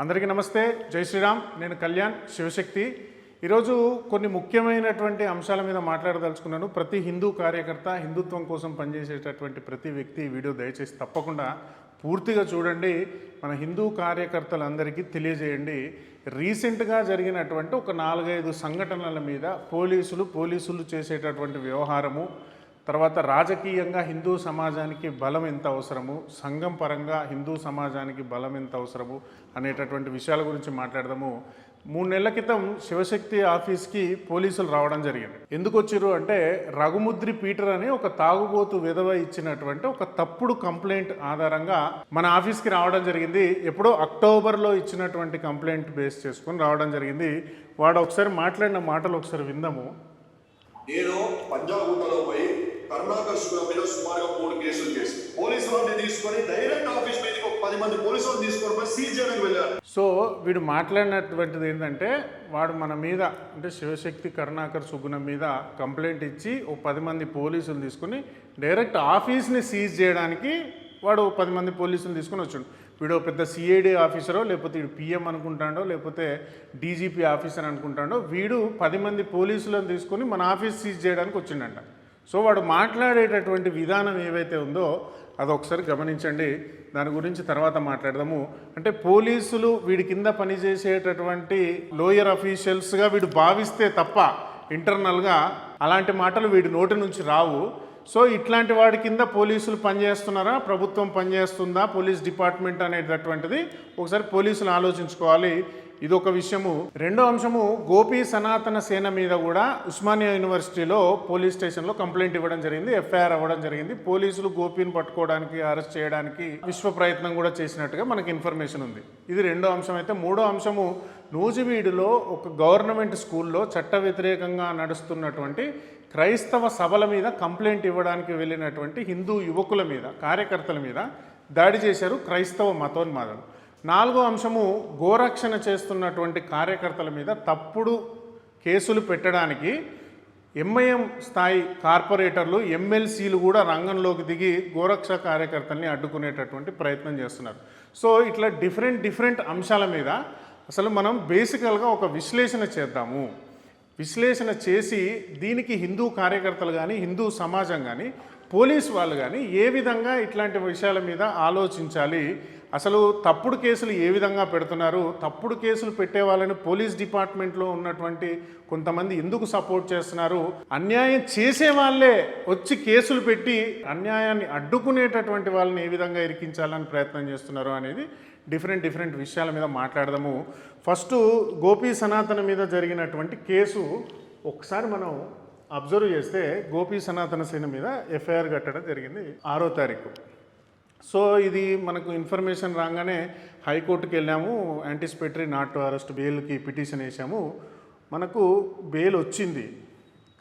అందరికీ నమస్తే. జై శ్రీరామ్. నేను కళ్యాణ్ శివశక్తి. ఈరోజు కొన్ని ముఖ్యమైనటువంటి అంశాల మీద మాట్లాడదలుచుకున్నాను. ప్రతి హిందూ కార్యకర్త హిందుత్వం కోసం పనిచేసేటటువంటి ప్రతి వ్యక్తి వీడియో దయచేసి తప్పకుండా పూర్తిగా చూడండి. మన హిందూ కార్యకర్తలందరికీ తెలియజేయండి. రీసెంట్గా జరిగినటువంటి ఒక నాలుగైదు సంఘటనల మీద పోలీసులు పోలీసులు చేసేటటువంటి వ్యవహారము తర్వాత రాజకీయంగా హిందూ సమాజానికి బలం ఎంత అవసరము సంఘం పరంగా హిందూ సమాజానికి బలం ఎంత అవసరము అనేటటువంటి విషయాల గురించి మాట్లాడదాము. మూడు నెలల క్రితం శివశక్తి ఆఫీస్కి పోలీసులు రావడం జరిగింది. ఎందుకు వచ్చిర్రు అంటే రఘుముద్రి పీటర్ అని ఒక తాగుబోతు విధవ ఇచ్చినటువంటి ఒక తప్పుడు కంప్లైంట్ ఆధారంగా మన ఆఫీస్కి రావడం జరిగింది. ఎప్పుడో అక్టోబర్లో ఇచ్చినటువంటి కంప్లైంట్ బేస్ చేసుకొని రావడం జరిగింది. వాడు ఒకసారి మాట్లాడిన మాటలు ఒకసారి విందాము. నేను పంజాగుట్టలో పోయి కర్ణాకర్ మీద సుమారుగా మూడు కేసులు చేసి పోలీసులు తీసుకొని డైరెక్ట్ ఆఫీస్ మీద పది మంది పోలీసులు తీసుకొని పోయి సీజ్ చేయడానికి వెళ్ళారు. సో వీడు మాట్లాడినటువంటిది ఏంటంటే వాడు మన మీద అంటే శివశక్తి కరుణాకర్ సుగుణం మీద కంప్లైంట్ ఇచ్చి ఓ పది మంది పోలీసులు తీసుకుని డైరెక్ట్ ఆఫీస్ని సీజ్ చేయడానికి వాడు పది మంది పోలీసులు తీసుకుని వచ్చాడు. వీడు పెద్ద సిఐడి ఆఫీసరో లేకపోతే వీడు పిఎం అనుకుంటాడో లేకపోతే డీజీపీ ఆఫీసర్ అనుకుంటాడో వీడు పది మంది పోలీసులను తీసుకొని మన ఆఫీస్ సీజ్ చేయడానికి వచ్చిండంట. సో వాడు మాట్లాడేటటువంటి విధానం ఏవైతే ఉందో అదొకసారి గమనించండి. దాని గురించి తర్వాత మాట్లాడదాము. అంటే పోలీసులు వీడి కింద పనిచేసేటటువంటి లోయర్ అఫీషియల్స్గా వీడు భావిస్తే తప్ప ఇంటర్నల్గా అలాంటి మాటలు వీడి నోటి నుంచి రావు. సో ఇట్లాంటి వాడి కింద పోలీసులు పనిచేస్తున్నారా? ప్రభుత్వం పనిచేస్తుందా? పోలీస్ డిపార్ట్మెంట్ అనేటటువంటిది ఒకసారి పోలీసులు ఆలోచించుకోవాలి. ఇది ఒక విషయము. రెండో అంశము గోపి సనాతన సేన మీద కూడా ఉస్మానియా యూనివర్సిటీలో పోలీస్ స్టేషన్లో కంప్లైంట్ ఇవ్వడం జరిగింది ఎఫ్ఐఆర్ అవ్వడం జరిగింది. పోలీసులు గోపిని పట్టుకోవడానికి అరెస్ట్ చేయడానికి విశ్వ ప్రయత్నం కూడా చేసినట్టుగా మనకి ఇన్ఫర్మేషన్ ఉంది. ఇది రెండో అంశం. అయితే మూడో అంశము నూజివీడులో ఒక గవర్నమెంట్ స్కూల్లో చట్ట వ్యతిరేకంగా నడుస్తున్నటువంటి క్రైస్తవ సభల మీద కంప్లైంట్ ఇవ్వడానికి వెళ్ళినటువంటి హిందూ యువకుల మీద కార్యకర్తల మీద దాడి చేశారు క్రైస్తవ మతోన్మాదం నాలుగో అంశము గోరక్షణ చేస్తున్నటువంటి కార్యకర్తల మీద తప్పుడు కేసులు పెట్టడానికి ఎంఐఎం స్థాయి కార్పొరేటర్లు ఎమ్మెల్సీలు కూడా రంగంలోకి దిగి గోరక్ష కార్యకర్తల్ని అడ్డుకునేటటువంటి ప్రయత్నం చేస్తున్నారు. సో ఇట్లా డిఫరెంట్ డిఫరెంట్ అంశాల మీద అసలు మనం బేసికల్గా ఒక విశ్లేషణ చేద్దాము. విశ్లేషణ చేసి దీనికి హిందూ కార్యకర్తలు కానీ హిందూ సమాజం కానీ పోలీస్ వాళ్ళు కానీ ఏ విధంగా ఇట్లాంటి విషయాల మీద ఆలోచించాలి అసలు తప్పుడు కేసులు ఏ విధంగా పెడుతున్నారు? తప్పుడు కేసులు పెట్టే వాళ్ళని పోలీస్ డిపార్ట్మెంట్లో ఉన్నటువంటి కొంతమంది ఎందుకు సపోర్ట్ చేస్తున్నారు? అన్యాయం చేసే వాళ్ళే వచ్చి కేసులు పెట్టి అన్యాయాన్ని అడ్డుకునేటటువంటి వాళ్ళని ఏ విధంగా ఇరికించాలని ప్రయత్నం చేస్తున్నారు అనేది డిఫరెంట్ డిఫరెంట్ విషయాల మీద మాట్లాడదాము. ఫస్ట్ గోపి సనాతన మీద జరిగినటువంటి కేసు ఒకసారి మనం అబ్జర్వ్ చేస్తే గోపి సనాతన సేన మీద ఎఫ్ఐఆర్ కట్టడం జరిగింది ఆరో తారీఖు. సో ఇది మనకు ఇన్ఫర్మేషన్ రాగానే హైకోర్టుకి వెళ్ళాము యాంటిసిపేటరీ నాట్ అరెస్ట్ బెయిల్కి పిటిషన్ వేసాము. మనకు బెయిల్ వచ్చింది.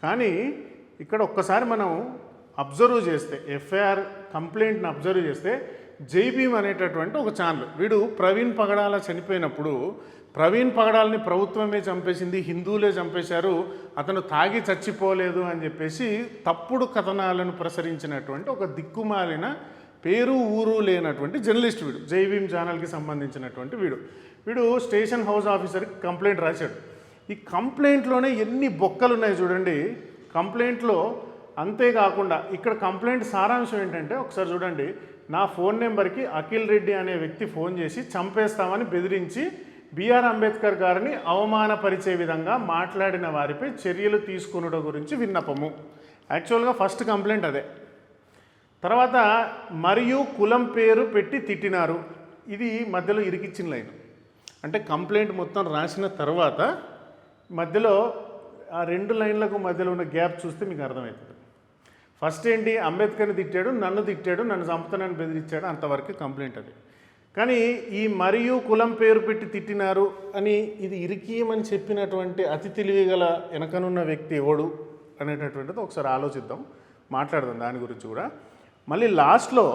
కానీ ఇక్కడ ఒక్కసారి మనం అబ్జర్వ్ చేస్తే ఎఫ్ఐఆర్ కంప్లైంట్ని అబ్జర్వ్ చేస్తే జైబీమ్ అనేటటువంటి ఒక ఛానల్. వీడు ప్రవీణ్ పగడాల చనిపోయినప్పుడు ప్రవీణ్ పగడాలని ప్రభుత్వమే చంపేసింది హిందువులే చంపేశారు అతను తాగి చచ్చిపోలేదు అని చెప్పేసి తప్పుడు కథనాలను ప్రసరించినటువంటి ఒక దిక్కుమాలిన పేరు ఊరు లేనటువంటి జర్నలిస్ట్ వీడు. జై ఛానల్కి సంబంధించినటువంటి వీడు. వీడు స్టేషన్ హౌస్ ఆఫీసర్కి కంప్లైంట్ రాశాడు. ఈ కంప్లైంట్లోనే ఎన్ని బొక్కలు ఉన్నాయి చూడండి. కంప్లైంట్లో అంతేకాకుండా ఇక్కడ కంప్లైంట్ సారాంశం ఏంటంటే ఒకసారి చూడండి. నా ఫోన్ నెంబర్కి అఖిల్ రెడ్డి అనే వ్యక్తి ఫోన్ చేసి చంపేస్తామని బెదిరించి బిఆర్ అంబేద్కర్ గారిని అవమానపరిచే విధంగా మాట్లాడిన వారిపై చర్యలు తీసుకునడం గురించి విన్నపము. యాక్చువల్గా ఫస్ట్ కంప్లైంట్ అదే. తర్వాత మరియు కులం పేరు పెట్టి తిట్టినారు. ఇది మధ్యలో ఇరికిచ్చిన లైన్. అంటే కంప్లైంట్ మొత్తం రాసిన తర్వాత మధ్యలో ఆ రెండు లైన్లకు మధ్యలో ఉన్న గ్యాప్ చూస్తే మీకు అర్థమవుతుంది ఫస్ట్ ఏంటి? అంబేద్కర్ని తిట్టాడు నన్ను తిట్టాడు నన్ను చంపుతానని బెదిరించాడు అంతవరకు కంప్లైంట్ అది. కానీ ఈ మరియు కులం పేరు పెట్టి తిట్టినారు అని ఇది ఇరికీయమని చెప్పినటువంటి అతి తెలివి గల వెనకనున్న వ్యక్తి ఎవడు అనేటటువంటిది ఒకసారి ఆలోచిద్దాం మాట్లాడదాం దాని గురించి కూడా. మళ్ళీ లాస్ట్లో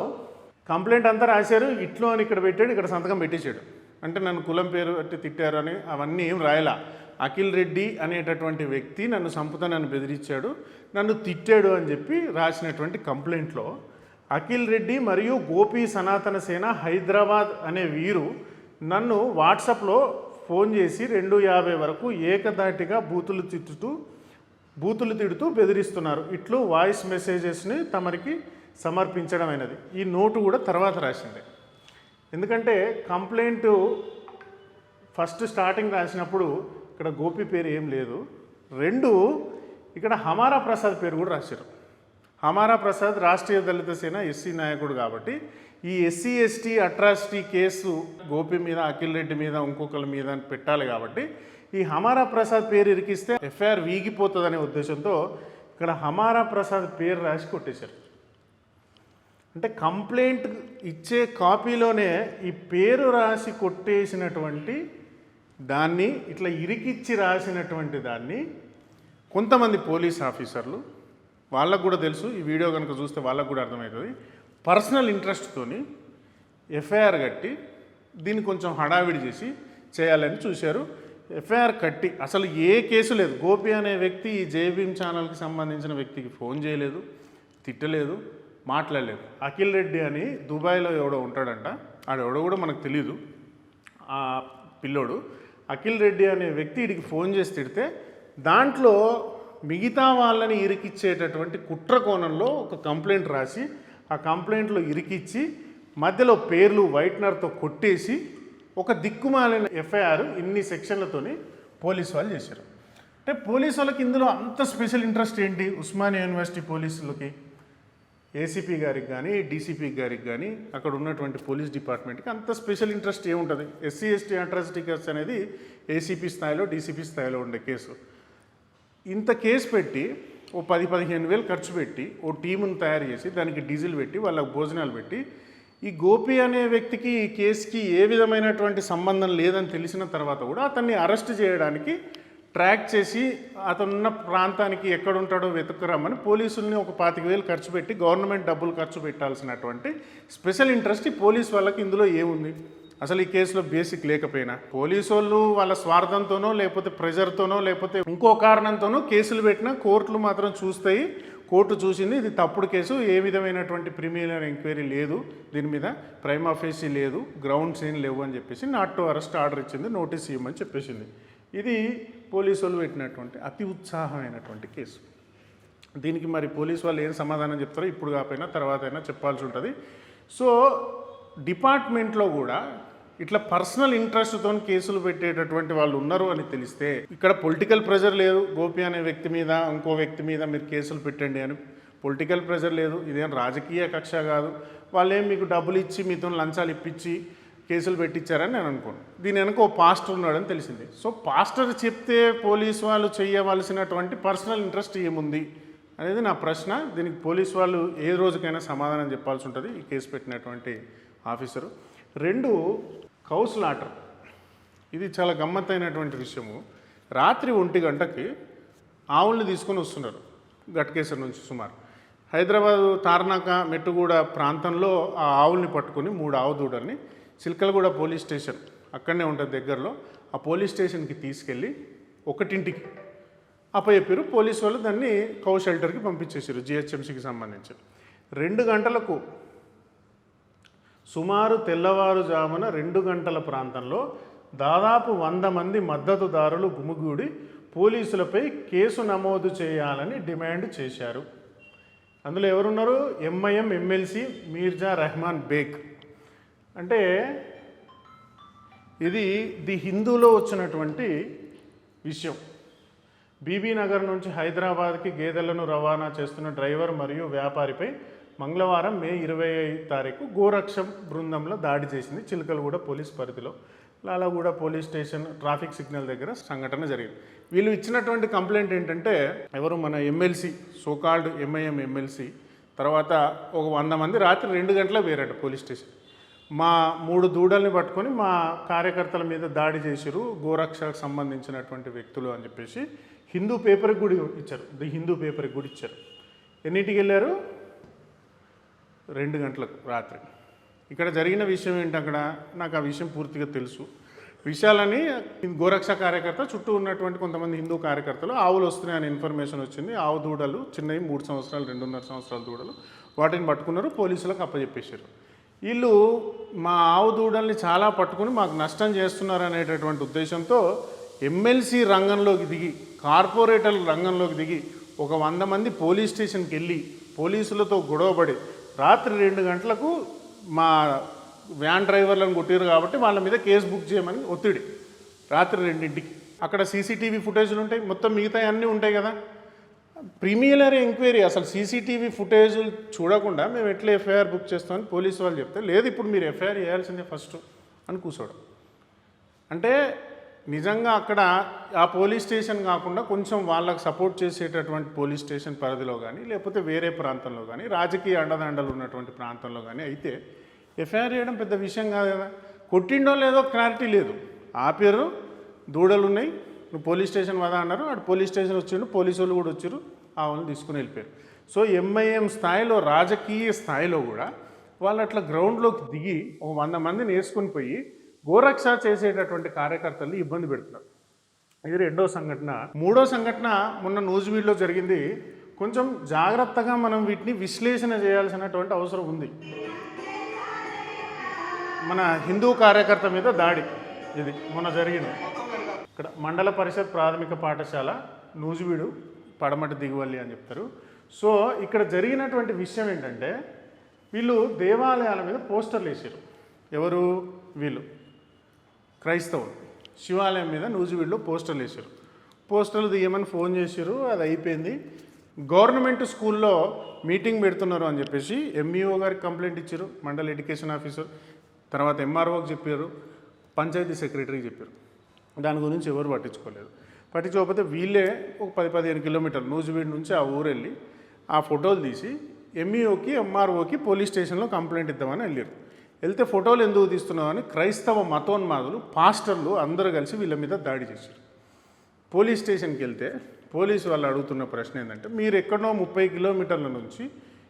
కంప్లైంట్ అంతా రాశారు ఇట్లో అని ఇక్కడ పెట్టాడు ఇక్కడ సంతకం పెట్టేశాడు. అంటే నన్ను కులం పేరు పెట్టి తిట్టారు అని అవన్నీ ఏం రాయలా. అఖిల్ రెడ్డి అనేటటువంటి వ్యక్తి నన్ను చంపుతానని బెదిరించాడు నన్ను తిట్టాడు అని చెప్పి రాసినటువంటి కంప్లైంట్లో అఖిల్ రెడ్డి మరియు గోపి సనాతన సేన హైదరాబాద్ అనే వీరు నన్ను వాట్సాప్లో ఫోన్ చేసి రెండు యాభై వరకు ఏకదాటిగా బూతులు తిట్టుతూ బూతులు తిడుతూ బెదిరిస్తున్నారు. ఇట్లు వాయిస్ మెసేజెస్ని తమరికి సమర్పించడమైనది. ఈ నోటు కూడా తర్వాత రాసింది. ఎందుకంటే కంప్లైంట్ ఫస్ట్ స్టార్టింగ్ రాసినప్పుడు ఇక్కడ గోపి పేరు ఏం లేదు. రెండు ఇక్కడ హమారా ప్రసాద్ పేరు కూడా రాశారు. హమారా ప్రసాద్ రాష్ట్రీయ దళిత సేన ఎస్సీ నాయకుడు కాబట్టి ఈ SC ST atrocity case Gopi మీద అఖిల్ రెడ్డి మీద ఇంకొకరి మీద అని పెట్టాలి కాబట్టి ఈ హమారా ప్రసాద్ పేరు ఇరికిస్తే ఎఫ్ఐఆర్ వీగిపోతుందనే ఉద్దేశంతో ఇక్కడ హమారా ప్రసాద్ పేరు రాసి కొట్టేశారు. అంటే కంప్లైంట్ ఇచ్చే కాపీలోనే ఈ పేరు రాసి కొట్టేసినటువంటి దాన్ని ఇట్లా ఇరికిచ్చి రాసినటువంటి దాన్ని కొంతమంది పోలీస్ ఆఫీసర్లు వాళ్ళకు కూడా తెలుసు ఈ వీడియో కనుక చూస్తే వాళ్ళకు కూడా అర్థమవుతుంది. పర్సనల్ ఇంట్రెస్ట్తోని ఎఫ్ఐఆర్ కట్టి దీన్ని కొంచెం హడావిడి చేసి చేయాలని చూశారు. ఎఫ్ఐఆర్ కట్టి అసలు ఏ కేసు లేదు. గోపి అనే వ్యక్తి ఈ జేబీఎం ఛానల్కి సంబంధించిన వ్యక్తికి ఫోన్ చేయలేదు తిట్టలేదు. మాట్లాడలేదు. అఖిల్ రెడ్డి అని దుబాయ్లో ఎవడో ఉంటాడంట. ఆడెవడో కూడా మనకు తెలియదు ఆ పిల్లోడు. అఖిల్ రెడ్డి అనే వ్యక్తి వీడికి ఫోన్ చేసి తిడితే దాంట్లో మిగతా వాళ్ళని ఇరికిచ్చేటటువంటి కుట్ర కోణంలో ఒక కంప్లైంట్ రాసి ఆ కంప్లైంట్లో ఇరికిచ్చి మధ్యలో పేర్లు వైట్నర్తో కొట్టేసి ఒక దిక్కుమాలిన ఎఫ్ఐఆర్ ఇన్ని సెక్షన్లతోని పోలీసు వాళ్ళు చేశారు. అంటే పోలీసు వాళ్ళకి ఇందులో అంత స్పెషల్ ఇంట్రెస్ట్ ఏంటి? ఉస్మానియా యూనివర్సిటీ పోలీసులకి? ఏసీపీ గారికి కానీ డీసీపీ గారికి కానీ అక్కడ ఉన్నటువంటి పోలీస్ డిపార్ట్మెంట్కి అంత స్పెషల్ ఇంట్రెస్ట్ ఏముంటుంది? ఎస్సీ ఎస్టీ అట్రాసిటీ కేసు అనేది ఏసీపీ స్థాయిలో డీసీపీ స్థాయిలో ఉండే కేసు. ఇంత కేసు పెట్టి ఓ పది పదిహేను వేలు ఖర్చు పెట్టి ఓ టీమును తయారు చేసి దానికి డీజిల్ పెట్టి వాళ్ళకి భోజనాలు పెట్టి ఈ గోపి అనే వ్యక్తికి ఈ కేసుకి ఏ విధమైనటువంటి సంబంధం లేదని తెలిసిన తర్వాత కూడా అతన్ని అరెస్ట్ చేయడానికి ట్రాక్ చేసి అతనున్న ప్రాంతానికి ఎక్కడుంటాడో వెతుకురామని పోలీసుల్ని ఒక పాతిక వేలు ఖర్చు పెట్టి గవర్నమెంట్ డబ్బులు ఖర్చు పెట్టాల్సినటువంటి స్పెషల్ ఇంట్రెస్ట్ ఈ పోలీస్ వాళ్ళకి ఇందులో ఏముంది? అసలు ఈ కేసులో బేసిక్ లేకపోయినా పోలీసు వాళ్ళు వాళ్ళ స్వార్థంతోనో లేకపోతే ప్రెజర్తోనో లేకపోతే ఇంకో కారణంతోనో కేసులు పెట్టినా కోర్టులు మాత్రం చూస్తాయి. కోర్టు చూసింది ఇది తప్పుడు కేసు ఏ విధమైనటువంటి ప్రీమియర్ ఎంక్వైరీ లేదు దీని మీద ప్రైమ్ ఆఫీసీ లేదు గ్రౌండ్స్ ఏం లేవు అని చెప్పేసి నాట్ టు అరెస్ట్ ఆర్డర్ ఇచ్చింది నోటీస్ ఇవ్వమని చెప్పేసింది. ఇది పోలీసు వాళ్ళు పెట్టినటువంటి అతి ఉత్సాహమైనటువంటి కేసు. దీనికి మరి పోలీసు వాళ్ళు ఏం సమాధానం చెప్తారో ఇప్పుడు కాకపోయినా తర్వాత అయినా చెప్పాల్సి ఉంటుంది. సో డిపార్ట్మెంట్లో కూడా ఇట్లా పర్సనల్ ఇంట్రెస్ట్తో కేసులు పెట్టేటటువంటి వాళ్ళు ఉన్నారు అని తెలిస్తే ఇక్కడ పొలిటికల్ ప్రెజర్ లేదు. గోపి అనే వ్యక్తి మీద ఇంకో వ్యక్తి మీద మీరు కేసులు పెట్టండి అని. పొలిటికల్ ప్రెజర్ లేదు. ఇదేం రాజకీయ కక్ష కాదు. వాళ్ళేం మీకు డబ్బులు ఇచ్చి మీతో లంచాలు ఇప్పించి కేసులు పెట్టించారని నేను అనుకోను. దీని వెనక ఓ పాస్టర్ ఉన్నాడని తెలిసింది. సో పాస్టర్ చెప్తే పోలీసు వాళ్ళు చేయవలసినటువంటి పర్సనల్ ఇంట్రెస్ట్ ఏముంది అనేది నా ప్రశ్న. దీనికి పోలీసు వాళ్ళు ఏ రోజుకైనా సమాధానం చెప్పాల్సి ఉంటుంది ఈ కేసు పెట్టినటువంటి ఆఫీసరు. రెండు కౌస్ లాటర్ ఇది చాలా గమ్మత్తైనటువంటి విషయము. రాత్రి ఒంటి గంటకి ఆవుల్ని తీసుకొని వస్తున్నారు గట్కేశ్వర్ నుంచి సుమారు. హైదరాబాద్ తార్నాక మెట్టుగూడ ప్రాంతంలో ఆ ఆవుల్ని పట్టుకొని మూడు ఆవు దూడల్ని చిలకలగూడ పోలీస్ స్టేషన్ అక్కడనే ఉంటుంది దగ్గరలో. ఆ పోలీస్ స్టేషన్కి తీసుకెళ్ళి ఒకటింటికి అప్పచెప్పారు పోలీసు వాళ్ళు దాన్ని కౌ షెల్టర్కి పంపించేసారు జిహెచ్ఎంసీకి సంబంధించి. రెండు గంటలకు సుమారు తెల్లవారుజామున రెండు గంటల ప్రాంతంలో దాదాపు వంద మంది మద్దతుదారులు గుమిగూడి పోలీసులపై కేసు నమోదు చేయాలని డిమాండ్ చేశారు. అందులో ఎవరున్నారు? MIM MLC Mirza Rehman Baig. అంటే ఇది ది హిందూలో వచ్చినటువంటి విషయం. బీబీ నగర్ నుంచి హైదరాబాద్కి గేదెలను రవాణా చేస్తున్న డ్రైవర్ మరియు వ్యాపారిపై మంగళవారం మే ఇరవై ఐదు తారీఖు గోరక్షం బృందంలో దాడి చేసింది. చిలకలగూడ పోలీస్ పరిధిలో Lalaguda police station traffic signal దగ్గర సంఘటన జరిగింది. వీళ్ళు ఇచ్చినటువంటి కంప్లైంట్ ఏంటంటే ఎవరు మన ఎమ్మెల్సీ సోకాల్డ్ ఎంఐఎం ఎమ్మెల్సీ తర్వాత ఒక వంద మంది రాత్రి రెండు గంటల వేరట పోలీస్ స్టేషన్. మా మూడు దూడల్ని పట్టుకొని మా కార్యకర్తల మీద దాడి చేసిరు గోరక్షకు సంబంధించినటువంటి వ్యక్తులు అని చెప్పేసి. హిందూ పేపర్కి కూడా ఇచ్చారు. ది హిందూ పేపర్కి కూడా ఇచ్చారు. ఎన్నింటికి వెళ్ళారు? రెండు గంటలకు రాత్రి. ఇక్కడ జరిగిన విషయం ఏంటి అక్కడ? నాకు ఆ విషయం పూర్తిగా తెలుసు. విషయాలని గోరక్ష కార్యకర్త చుట్టూ ఉన్నటువంటి కొంతమంది హిందూ కార్యకర్తలు ఆవులు వస్తున్నాయని ఇన్ఫర్మేషన్ వచ్చింది. ఆవు దూడలు చిన్నవి మూడు సంవత్సరాలు రెండున్నర సంవత్సరాల దూడలు వాటిని పట్టుకున్నారు పోలీసులకు అప్పచెప్పేశారు. వీళ్ళు మా ఆవు దూడల్ని చాలా పట్టుకుని మాకు నష్టం చేస్తున్నారు అనేటటువంటి ఉద్దేశంతో ఎమ్మెల్సీ రంగంలోకి దిగి కార్పొరేటర్ల రంగంలోకి దిగి ఒక వంద మంది పోలీస్ స్టేషన్కి వెళ్ళి పోలీసులతో గొడవపడి రాత్రి రెండు గంటలకు మా వ్యాన్ డ్రైవర్లను కొట్టారు కాబట్టి వాళ్ళ మీద కేసు బుక్ చేయమని ఒత్తిడి. రాత్రి రెండింటికి. అక్కడ సీసీటీవీ ఫుటేజ్లు ఉంటాయి మొత్తం మిగతా అన్నీ ఉంటాయి కదా. ప్రీమియలర్ ఎంక్వైరీ అసలు సీసీటీవీ ఫుటేజ్ చూడకుండా మేము ఎట్లా ఎఫ్ఐఆర్ బుక్ చేస్తామని పోలీసు వాళ్ళు చెప్తే లేదు ఇప్పుడు మీరు ఎఫ్ఐఆర్ చేయాల్సిందే ఫస్ట్ అని కూర్చోవడం అంటే నిజంగా అక్కడ ఆ పోలీస్ స్టేషన్ కాకుండా కొంచెం వాళ్ళకి సపోర్ట్ చేసేటటువంటి పోలీస్ స్టేషన్ పరిధిలో కానీ లేకపోతే వేరే ప్రాంతంలో కానీ రాజకీయ అండదండలు ఉన్నటువంటి ప్రాంతంలో కానీ అయితే ఎఫ్ఐఆర్ చేయడం పెద్ద విషయం కాదు కదా. కొట్టిండో లేదో క్లారిటీ లేదు. ఆపారు దూడలు ఉన్నాయి నువ్వు పోలీస్ స్టేషన్ వదా అన్నారు. అటు పోలీస్ స్టేషన్ వచ్చిండు పోలీసు వాళ్ళు కూడా వచ్చారు ఆ వాళ్ళని తీసుకుని వెళ్ళిపోయారు. సో ఎంఐఎం స్థాయిలో రాజకీయ స్థాయిలో కూడా వాళ్ళు అట్లా గ్రౌండ్లోకి దిగి ఒక వంద మందిని వేసుకొని పోయి గోరక్ష చేసేటటువంటి కార్యకర్తలు ఇబ్బంది పెడుతున్నారు. ఇది రెండో సంఘటన. మూడో సంఘటన మొన్న నూజివీడ్లో జరిగింది. కొంచెం జాగ్రత్తగా మనం వీటిని విశ్లేషణ చేయాల్సినటువంటి అవసరం ఉంది. మన హిందూ కార్యకర్త మీద దాడి ఇది మొన్న జరిగింది. ఇక్కడ మండల పరిషత్ ప్రాథమిక పాఠశాల నూజివీడు పడమటి దిగువల్లి అని చెప్తారు. సో ఇక్కడ జరిగినటువంటి విషయం ఏంటంటే వీళ్ళు దేవాలయాల మీద పోస్టర్లు వేసారు. ఎవరు? వీళ్ళు. క్రైస్తవులు. శివాలయం మీద నూజివీడులో పోస్టర్లు వేసారు. పోస్టర్లు తీయమని ఫోన్ చేశారు అది అయిపోయింది. గవర్నమెంట్ స్కూల్లో మీటింగ్ పెడుతున్నారు అని చెప్పేసి ఎంఈఓ గారికి కంప్లైంట్ ఇచ్చారు మండల్ ఎడ్యుకేషన్ ఆఫీసర్. తర్వాత ఎంఆర్ఓకి చెప్పారు పంచాయతీ సెక్రటరీకి చెప్పారు. దాని గురించి ఎవరు పట్టించుకోలేదు. పట్టించుకోకపోతే వీళ్ళే ఒక పది పదిహేను కిలోమీటర్లు నూజివీడు నుంచి ఆ ఊరు వెళ్ళి ఆ ఫోటోలు తీసి ఎంఈఓకి ఎంఆర్ఓకి పోలీస్ స్టేషన్లో కంప్లైంట్ ఇద్దామని వెళ్ళారు వెళ్తే ఫోటోలు ఎందుకు తీస్తున్నామని క్రైస్తవ మతోన్మాదులు పాస్టర్లు అందరూ కలిసి వీళ్ళ మీద దాడి చేశారు పోలీస్ స్టేషన్కి వెళ్తే పోలీసు వాళ్ళు అడుగుతున్న ప్రశ్న ఏంటంటే మీరు ఎక్కడో ముప్పై కిలోమీటర్ల నుంచి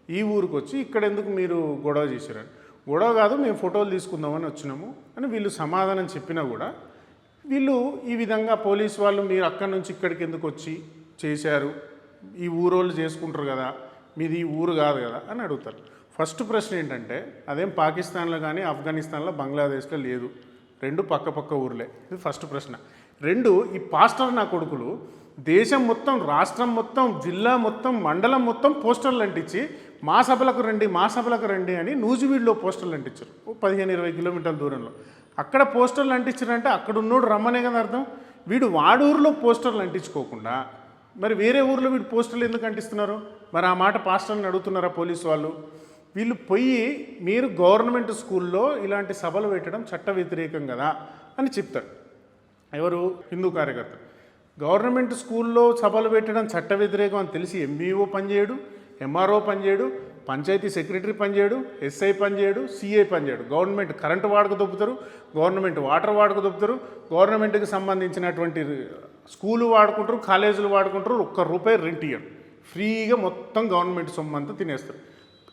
ఈ ఊరికి వచ్చి ఇక్కడ ఎందుకు మీరు గొడవ చేశారని గొడవ కాదు మేము ఫోటోలు తీసుకుందామని వచ్చినాము అని వీళ్ళు సమాధానం చెప్పినా కూడా వీళ్ళు ఈ విధంగా పోలీస్ వాళ్ళు మీరు అక్కడి నుంచి ఇక్కడికి ఎందుకు వచ్చి చేశారు? ఈ ఊరోళ్ళు చేసుకుంటారు కదా మీది ఈ ఊరు కాదు కదా అని అడుగుతారు. ఫస్ట్ ప్రశ్న ఏంటంటే అదేం పాకిస్తాన్లో కానీ ఆఫ్ఘనిస్తాన్లో బంగ్లాదేశ్లో లేదు. రెండు పక్క పక్క ఊర్లే. ఇది ఫస్ట్ ప్రశ్న. రెండు ఈ పాస్టర్ నా కొడుకులు దేశం మొత్తం రాష్ట్రం మొత్తం జిల్లా మొత్తం మండలం మొత్తం పోస్టర్లు అంటించి మా సభలకు రండి మా సభలకు రండి అని నూజివీడ్లో పోస్టర్లు అంటించారు. ఓ పదిహేను ఇరవై కిలోమీటర్ల దూరంలో. అక్కడ పోస్టర్లు అంటించారంటే అక్కడ ఉన్నోడు రమ్మనే కదా అర్థం. వీడు వాడూరులో పోస్టర్లు అంటించుకోకుండా మరి వేరే ఊర్లో వీడు పోస్టర్లు ఎందుకు అంటిస్తున్నారు? మరి ఆ మాట పాస్టర్ని అడుగుతున్నారా పోలీసు వాళ్ళు? వీళ్ళు పోయి మీరు గవర్నమెంట్ స్కూల్లో ఇలాంటి సభలు పెట్టడం చట్ట వ్యతిరేకం కదా అని చెప్తారు. ఎవరు? హిందూ కార్యకర్త గవర్నమెంట్ స్కూల్లో సభలు పెట్టడం చట్ట వ్యతిరేకం అని తెలిసి ఎంబీఓ పనిచేయడు ఎంఆర్ఓ పనిచేయడు పంచాయతీ సెక్రటరీ పనిచేయడు ఎస్ఐ పనిచేయడు సిఐ పనిచేయడు. గవర్నమెంట్ కరెంటు వాడక దొబ్బుతారు గవర్నమెంట్ వాటర్ వాడక దొబ్బుతారు గవర్నమెంట్కి సంబంధించినటువంటి స్కూలు వాడుకుంటారు కాలేజీలు వాడుకుంటారు ఒక్క రూపాయి రెంట్ ఇయ్యరు. ఫ్రీగా మొత్తం గవర్నమెంట్ సొమ్ము అంతా తినేస్తారు.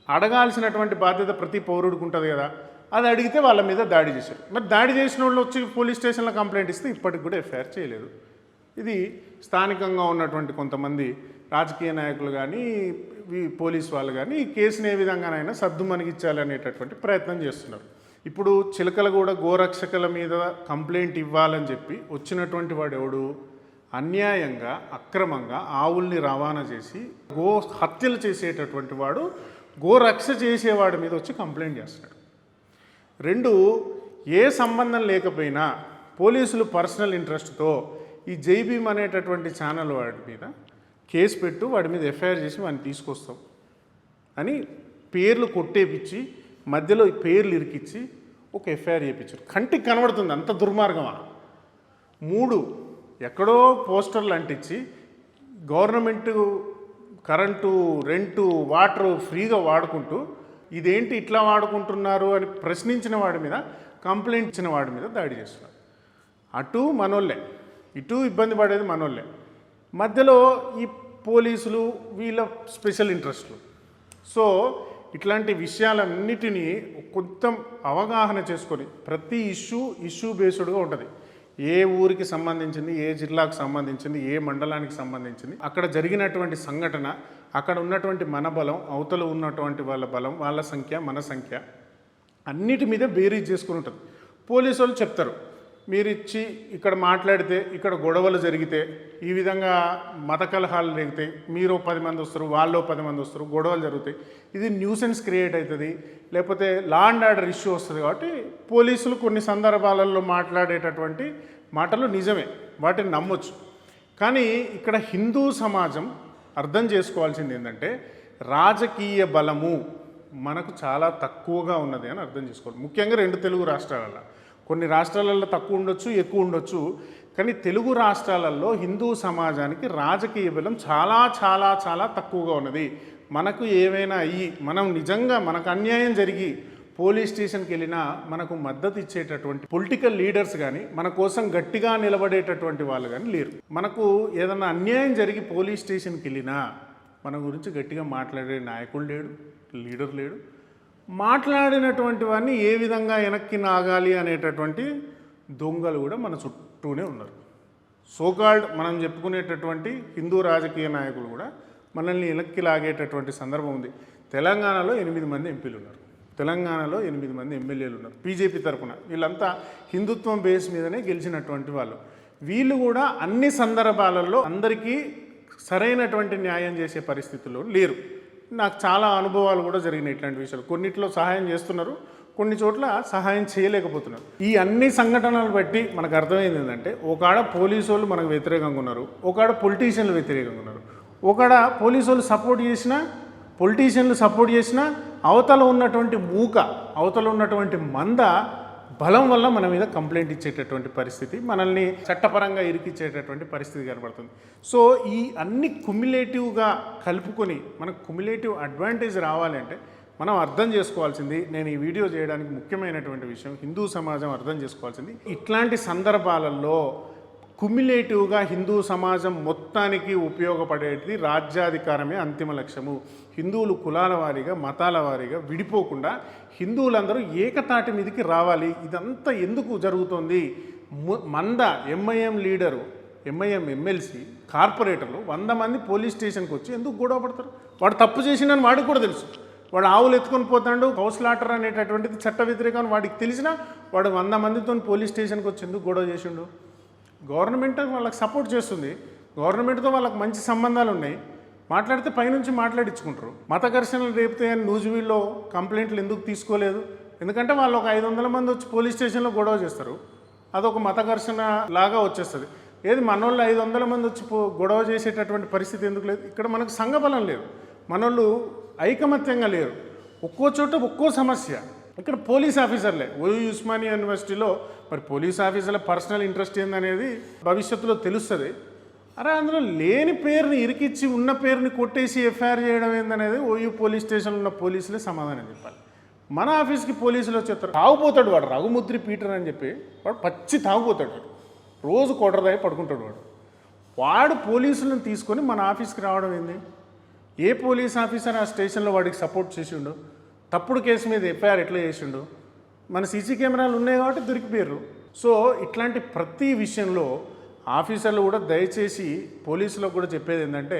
అడగాల్సినటువంటి బాధ్యత ప్రతి పౌరుడికి ఉంటుంది కదా అది అడిగితే వాళ్ళ మీద దాడి చేశారు. మరి దాడి చేసిన వాళ్ళు వచ్చి పోలీస్ స్టేషన్లో కంప్లైంట్ ఇస్తే ఇప్పటికి కూడా ఎఫ్ఐఆర్ చేయలేదు. ఇది స్థానికంగా ఉన్నటువంటి కొంతమంది రాజకీయ నాయకులు కానీ ఈ పోలీస్ వాళ్ళు కానీ ఈ కేసుని ఏ విధంగానైనా సర్దు మణిగించాలనేటటువంటి ప్రయత్నం చేస్తున్నారు. ఇప్పుడు చిలకలగూడ గోరక్షకుల మీద కంప్లైంట్ ఇవ్వాలని చెప్పి వచ్చినటువంటి వాడు ఎవడు? అన్యాయంగా అక్రమంగా ఆవుల్ని రవాణా చేసి గో హత్యలు చేసేటటువంటి వాడు గోరక్ష చేసేవాడి మీద వచ్చి కంప్లైంట్ చేస్తున్నాడు. రెండు ఏ సంబంధం లేకపోయినా పోలీసులు పర్సనల్ ఇంట్రెస్ట్తో ఈ జైబీమ్ అనేటటువంటి ఛానల్ వాడి మీద కేసు పెట్టు వాడి మీద ఎఫ్ఐఆర్ చేసి వాడిని తీసుకొస్తాం అని పేర్లు కొట్టేపిచ్చి మధ్యలో పేర్లు ఇరికిచ్చి ఒక ఎఫ్ఐఆర్ చేయించారు కంటికి కనబడుతుంది అంత దుర్మార్గమా? మూడు ఎక్కడో పోస్టర్లు అంటించి గవర్నమెంట్ కరెంటు రెంటు వాటరు ఫ్రీగా వాడుకుంటూ ఇదేంటి ఇట్లా వాడుకుంటున్నారు అని ప్రశ్నించిన వాడి మీద కంప్లైంట్ ఇచ్చిన వాడి మీద దాడి చేస్తున్నారు. అటు మనోళ్ళే ఇటు ఇబ్బంది పడేది మనోళ్ళే. మధ్యలో ఈ పోలీసులు వీళ్ళ స్పెషల్ ఇంట్రెస్ట్లు. సో ఇట్లాంటి విషయాలన్నిటినీ కొంచెం అవగాహన చేసుకొని ప్రతి ఇష్యూ ఇష్యూ బేస్డ్గా ఉంటుంది. ఏ ఊరికి సంబంధించింది ఏ జిల్లాకు సంబంధించింది ఏ మండలానికి సంబంధించింది అక్కడ జరిగినటువంటి సంఘటన అక్కడ ఉన్నటువంటి మన బలం అవతల ఉన్నటువంటి వాళ్ళ బలం వాళ్ళ సంఖ్య మన సంఖ్య అన్నిటి మీద బేరీజ్ చేసుకుని ఉంటుంది. పోలీసు వాళ్ళు చెప్తారు మీరు ఇచ్చి ఇక్కడ మాట్లాడితే ఇక్కడ గొడవలు జరిగితే ఈ విధంగా మత కలహాలు జరిగితే మీరు పది మంది వస్తారు వాళ్ళు పది మంది వస్తారు గొడవలు జరుగుతాయి. ఇది న్యూసెన్స్ క్రియేట్ అవుతుంది. లేకపోతే లా అండ్ ఆర్డర్ ఇష్యూ వస్తుంది కాబట్టి పోలీసులు కొన్ని సందర్భాలలో మాట్లాడేటటువంటి మాటలు నిజమే. వాటిని నమ్మొచ్చు. కానీ ఇక్కడ హిందూ సమాజం అర్థం చేసుకోవాల్సింది ఏంటంటే రాజకీయ బలము మనకు చాలా తక్కువగా ఉన్నది అని అర్థం చేసుకోవాలి. ముఖ్యంగా రెండు తెలుగు రాష్ట్రాలలో. కొన్ని రాష్ట్రాలలో తక్కువ ఉండొచ్చు ఎక్కువ ఉండొచ్చు. కానీ తెలుగు రాష్ట్రాలలో హిందూ సమాజానికి రాజకీయ బలం చాలా చాలా చాలా తక్కువగా ఉన్నది. మనకు ఏమైనా అయ్యి మనం నిజంగా మనకు అన్యాయం జరిగి పోలీస్ స్టేషన్కి వెళ్ళినా మనకు మద్దతు ఇచ్చేటటువంటి పొలిటికల్ లీడర్స్ కానీ మన కోసం గట్టిగా నిలబడేటటువంటి వాళ్ళు కానీ లేరు. మనకు ఏదైనా అన్యాయం జరిగి పోలీస్ స్టేషన్కి వెళ్ళినా మన గురించి గట్టిగా మాట్లాడే నాయకుడు లేడు లీడర్ లేడు. మాట్లాడినటువంటి వారిని ఏ విధంగా వెనక్కి నాగాలి అనేటటువంటి దొంగలు కూడా మన చుట్టూనే ఉన్నారు. సోకాల్డ్ మనం చెప్పుకునేటటువంటి హిందూ రాజకీయ నాయకులు కూడా మనల్ని వెనక్కి లాగేటటువంటి సందర్భం ఉంది. తెలంగాణలో ఎనిమిది మంది ఎంపీలు ఉన్నారు. తెలంగాణలో ఎనిమిది మంది ఎమ్మెల్యేలు ఉన్నారు. బీజేపీ తరఫున వీళ్ళంతా హిందుత్వం బేస్ మీదనే గెలిచినటువంటి వాళ్ళు. వీళ్ళు కూడా అన్ని సందర్భాలలో అందరికీ సరైనటువంటి న్యాయం చేసే పరిస్థితుల్లో లేరు. నాకు చాలా అనుభవాలు కూడా జరిగినాయి ఇట్లాంటి విషయాలు. కొన్నిట్లో సహాయం చేస్తున్నారు కొన్ని చోట్ల సహాయం చేయలేకపోతున్నారు. ఈ అన్ని సంఘటనలు బట్టి మనకు అర్థమైంది ఏంటంటే ఒకడ పోలీసు వాళ్ళు మనకు వ్యతిరేకంగా ఉన్నారు ఒకడ పొలిటీషియన్లు వ్యతిరేకంగా ఉన్నారు. ఒకడ పోలీసు వాళ్ళు సపోర్ట్ చేసినా పొలిటీషియన్లు సపోర్ట్ చేసినా అవతల ఉన్నటువంటి మూక అవతల ఉన్నటువంటి మంద బలం వల్ల మన మీద కంప్లైంట్ ఇచ్చేటటువంటి పరిస్థితి మనల్ని చట్టపరంగా ఇరికిచ్చేటటువంటి పరిస్థితి కనబడుతుంది. సో ఈ అన్ని కుమిలేటివ్గా కలుపుకొని మనకు కుమిలేటివ్ అడ్వాంటేజ్ రావాలంటే మనం అర్థం చేసుకోవాల్సింది నేను ఈ వీడియో చేయడానికి ముఖ్యమైనటువంటి విషయం హిందూ సమాజం అర్థం చేసుకోవాల్సింది ఇట్లాంటి సందర్భాలలో కుమిలేటివ్గా హిందూ సమాజం మొత్తానికి ఉపయోగపడేది రాజ్యాధికారమే అంతిమ లక్ష్యము. హిందువులు కులాల వారీగా మతాల వారీగా విడిపోకుండా హిందువులందరూ ఏకతాటి మీదకి రావాలి. ఇదంతా ఎందుకు జరుగుతోంది? మంద ఎంఐఎం లీడరు ఎంఐఎం ఎమ్మెల్సీ కార్పొరేటర్లు వంద మంది పోలీస్ స్టేషన్కి వచ్చి ఎందుకు గొడవ పడతారు? వాడు తప్పు చేసిండని వాడికి కూడా తెలుసు. వాడు ఆవులు ఎత్తుకొని పోతాడు కౌస్లాటర్ అనేటటువంటిది చట్ట వ్యతిరేకం వాడికి తెలిసినా వాడు వంద మందితో పోలీస్ స్టేషన్కి వచ్చి ఎందుకు గొడవ చేసిండు? గవర్నమెంట్ వాళ్ళకి సపోర్ట్ చేస్తుంది. గవర్నమెంట్తో వాళ్ళకి మంచి సంబంధాలు ఉన్నాయి. మాట్లాడితే పైనుంచి మాట్లాడించుకుంటారు మత ఘర్షణలు రేపితే అని నూజువీల్లో కంప్లైంట్లు ఎందుకు తీసుకోలేదు? ఎందుకంటే వాళ్ళు ఒక ఐదు వందల మంది వచ్చి పోలీస్ స్టేషన్లో గొడవ చేస్తారు. అదొక మత ఘర్షణ లాగా వచ్చేస్తుంది. ఏది మనోళ్ళు ఐదు వందల మంది వచ్చి గొడవ చేసేటటువంటి పరిస్థితి ఎందుకు లేదు? ఇక్కడ మనకు సంఘబలం లేదు. మనోళ్ళు ఐకమత్యంగా లేరు. ఒక్కో చోట ఒక్కో సమస్య. ఇక్కడ పోలీస్ ఆఫీసర్లే. ఓయూ ఉస్మానియా యూనివర్సిటీలో మరి పోలీస్ ఆఫీసర్ల పర్సనల్ ఇంట్రెస్ట్ ఏందనేది భవిష్యత్తులో తెలుస్తుంది. అరే అందులో లేని పేరుని ఇరికిచ్చి ఉన్న పేరుని కొట్టేసి ఎఫ్ఐఆర్ చేయడం ఏందనేది ఓయూ పోలీస్ స్టేషన్లో ఉన్న పోలీసులే సమాధానం చెప్పాలి. మన ఆఫీస్కి పోలీసులు వచ్చేస్తారు. తాగుపోతాడు వాడు రఘుముద్రి పీటర్ అని చెప్పి వాడు పచ్చి తాగుపోతాడు వాడు. రోజు కొడరదాయి పడుకుంటాడు వాడు. వాడు పోలీసులను తీసుకొని మన ఆఫీస్కి రావడం ఏంది? ఏ పోలీస్ ఆఫీసర్ ఆ స్టేషన్లో వాడికి సపోర్ట్ చేసిండు తప్పుడు కేసు మీద ఎఫ్ఐఆర్ ఎట్లా చేసిండు? మన సీసీ కెమెరాలు ఉన్నాయి కాబట్టి దొరికిపోయారు సో ఇట్లాంటి ప్రతి విషయంలో ఆఫీసర్లు కూడా దయచేసి పోలీసులకు కూడా చెప్పేది ఏంటంటే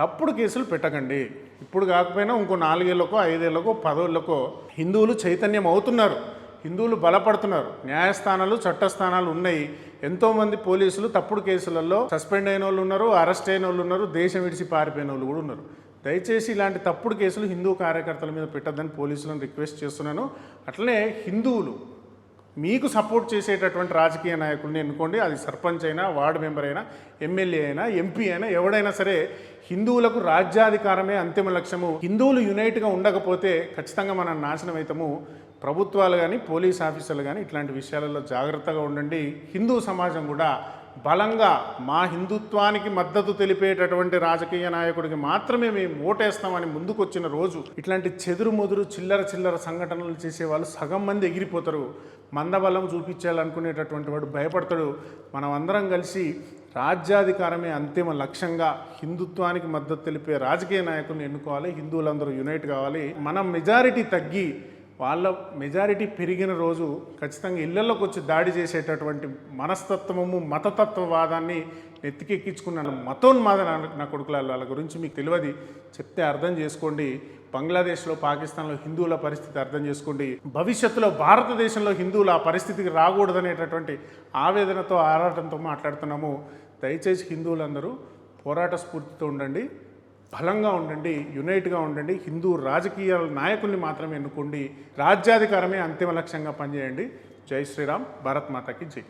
తప్పుడు కేసులు పెట్టకండి. ఇప్పుడు కాకపోయినా ఇంకో నాలుగేళ్ళకో ఐదేళ్ళకో పదోళ్ళకో హిందువులు చైతన్యం అవుతున్నారు. హిందువులు బలపడుతున్నారు. న్యాయస్థానాలు చట్టస్థానాలు ఉన్నాయి. ఎంతోమంది పోలీసులు తప్పుడు కేసులలో సస్పెండ్ అయిన వాళ్ళు ఉన్నారు అరెస్ట్ అయిన వాళ్ళు ఉన్నారు దేశం విడిచి పారిపోయిన వాళ్ళు కూడా ఉన్నారు. దయచేసి ఇలాంటి తప్పుడు కేసులు హిందూ కార్యకర్తల మీద పెట్టద్దని పోలీసులను రిక్వెస్ట్ చేస్తున్నాను. అట్లనే హిందువులు మీకు సపోర్ట్ చేసేటటువంటి రాజకీయ నాయకుల్ని ఎన్నుకోండి. అది సర్పంచ్ అయినా వార్డు మెంబర్ అయినా ఎమ్మెల్యే అయినా ఎంపీ అయినా ఎవడైనా సరే హిందువులకు రాజ్యాధికారమే అంతిమ లక్ష్యము. హిందువులు యునైట్గా ఉండకపోతే ఖచ్చితంగా మనం నాశనం అవుతాము ప్రభుత్వాలు కానీ పోలీస్ ఆఫీసర్లు కానీ ఇట్లాంటి విషయాలలో జాగ్రత్తగా ఉండండి. హిందూ సమాజం కూడా బలంగా మా హిందుత్వానికి మద్దతు తెలిపేటటువంటి రాజకీయ నాయకుడికి మాత్రమే మేము ఓటేస్తామని ముందుకొచ్చిన రోజు ఇట్లాంటి చెదురుమొదురు చిల్లర చిల్లర సంఘటనలు చేసే వాళ్ళు సగం మంది ఎగిరిపోతారు. మందబలం చూపించాలనుకునేటటువంటి వాడు భయపడతాడు. మనం అందరం కలిసి రాజ్యాధికారమే అంతిమ లక్ష్యంగా హిందుత్వానికి మద్దతు తెలిపే రాజకీయ నాయకుడిని ఎన్నుకోవాలి. హిందువులందరూ యునైట్ కావాలి. మనం మెజారిటీ తగ్గి వాళ్ళ మెజారిటీ పెరిగిన రోజు ఖచ్చితంగా ఇళ్ళలోకి వచ్చి దాడి చేసేటటువంటి మనస్తత్వము మతతత్వవాదాన్ని నెత్తికెక్కించుకున్న మతోన్మాద నా- నా కొడుకుల వాళ్ళ గురించి మీకు తెలియదు. చెప్తే అర్థం చేసుకోండి. బంగ్లాదేశ్లో పాకిస్తాన్లో హిందువుల పరిస్థితి అర్థం చేసుకోండి. భవిష్యత్తులో భారతదేశంలో హిందువులు ఆ పరిస్థితికి రాకూడదనేటటువంటి ఆవేదనతో ఆరాటంతో మాట్లాడుతున్నాము. దయచేసి హిందువులందరూ పోరాట స్ఫూర్తితో ఉండండి. బలంగా ఉండండి యునైట్గా ఉండండి హిందూ రాజకీయ నాయకుల్ని మాత్రమే ఎన్నుకోండి రాజ్యాధికారమే అంతిమ లక్ష్యంగా పనిచేయండి. జై శ్రీరామ్ భారత్ మాతకి జై.